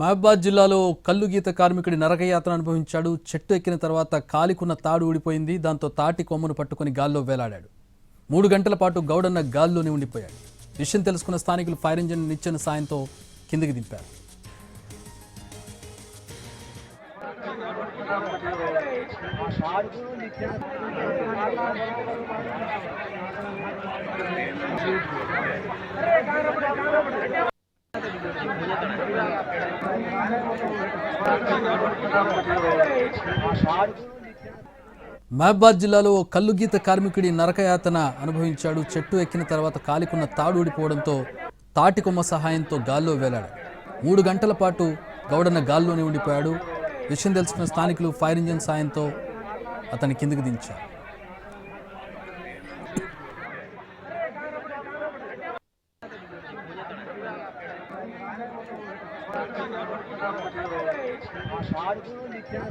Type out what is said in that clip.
మహబాద్ జిల్లాలో కల్లు గీత కార్మికుడి నరకయాత్ర అనుభవించాడు. చెట్టు ఎక్కిన తర్వాత కాలికున్న తాడు ఊడిపోయింది. దాంతో తాటి కొమ్మను పట్టుకొని గాల్లో వేలాడాడు. మూడు గంటల పాటు గౌడన్న గాల్లోనే ఉండిపోయాడు. విషయం తెలుసుకున్న స్థానికులు ఫైర్ ఇంజిన్ నిచ్చెన సాయంతో కిందికి దింపారు. మహబాద్ జిల్లాలో కల్లుగీత గీత కార్మికుడి నరకయాతన అనుభవించాడు. చెట్టు ఎక్కిన తర్వాత కాలికున్న తాడు ఊడిపోవడంతో తాటి కొమ్మ సహాయంతో గాల్లో వేలాడు. మూడు గంటల పాటు గౌడన్న గాల్లోనే ఉండిపోయాడు. విషయం తెలుసుకున్న స్థానికులు ఫైర్ ఇంజిన్ సాయంతో అతని కిందికి దించారు. ఆ షార్కు నిత్యం